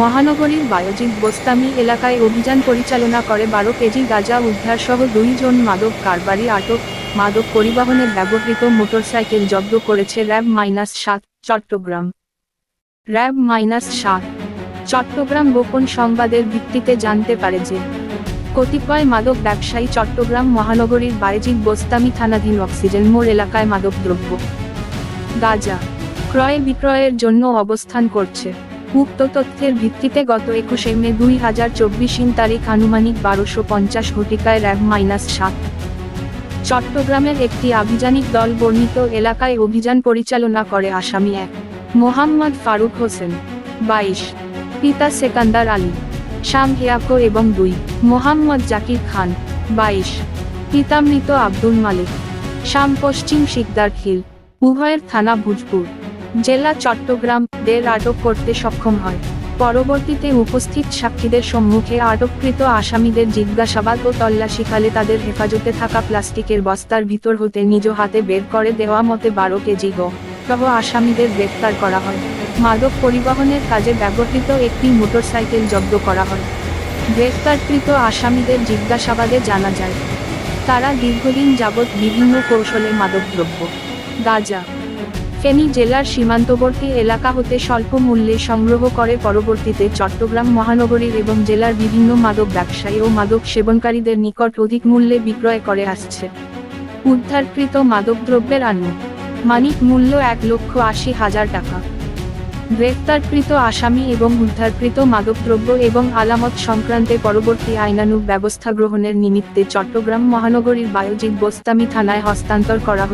মহানগরীর বায়োজিৎ বোস্তামি এলাকায় অভিযান পরিচালনা করে বারো কেজি গাঁজা উদ্ধার সহ দুইজন মাদক কারবারি আটক। মাদক পরিবহনে ব্যবহৃত মোটরসাইকেল জব্দ করেছে র্যাব মাইনাস সাত, চট্টগ্রাম। র্যাব মাইনাস সাত, চট্টগ্রাম গোপন সংবাদের ভিত্তিতে জানতে পারে যে, কতিপয় মাদক ব্যবসায়ী চট্টগ্রাম মহানগরীর বায়েজিৎ বোস্তামি থানাধীন অক্সিজেন মোড় এলাকায় মাদকদ্রব্য, গাঁজা ক্রয় বিক্রয়ের জন্য অবস্থান করছে। উক্ত তথ্যের ভিত্তিতে গত একুশে মে দুই হাজার চব্বিশ ইন তারিখ আনুমানিক বারোশো পঞ্চাশ ঘটিকায় র্যাব মাইনাস সাত। চট্টগ্রামের একটি আভিযানিক দল বর্ণিত এলাকায় অভিযান পরিচালনা করে আসামি এক, মোহাম্মদ ফারুক হোসেন। বাইশ, পিতা সেকান্দার আলী। শাম হিয়াকো এবং দুই, মোহাম্মদ জাকির খান। বাইশ, পিতা মৃত আব্দুল মালিক। শাম পশ্চিম শিকদার খিল, উভয়ের থানা ভুজপুর। জেলা চট্টগ্রাম দের আটক করতে সক্ষম হয়। পরবর্তীতে উপস্থিত সাক্ষীদের সম্মুখে আটককৃত আসামিদের জিজ্ঞাসাবাদ ও তল্লাশিকালে তাদের হেফাজতে থাকা প্লাস্টিকের বস্তার ভিতর হতে নিজ হাতে বের করে দেওয়া মতে বারো কেজি গ সহ আসামিদের গ্রেপ্তার করা হয়। মাদক পরিবহনের কাজে ব্যবহৃত একটি মোটরসাইকেল জব্দ করা হয়। গ্রেপ্তারকৃত আসামিদের জিজ্ঞাসাবাদে জানা যায়, তারা দীর্ঘদিন যাবৎ বিভিন্ন কৌশলে মাদকদ্রব্য, গাঁজা ফেনী জেলার সীমান্তবর্তী এলাকা হতে স্বল্প মূল্যে সংগ্রহ করে পরবর্তীতে চট্টগ্রাম মহানগরীর এবং জেলার বিভিন্ন মাদক ব্যবসায়ী ও মাদক সেবনকারীদের নিকট অধিক মূল্যে বিক্রয় করে আসছে। উদ্ধারকৃত মাদকদ্রব্যের আনু। মানিক মূল্য এক লক্ষ আশি হাজার টাকা। গ্রেফতারকৃত আসামি এবং উদ্ধারকৃত মাদকদ্রব্য এবং আলামত সংক্রান্তে পরবর্তী আইনানুগ ব্যবস্থা গ্রহণের নিমিত্তে চট্টগ্রাম মহানগরীর বায়োজিৎ বোস্তামি থানায় হস্তান্তর করা হয়েছে।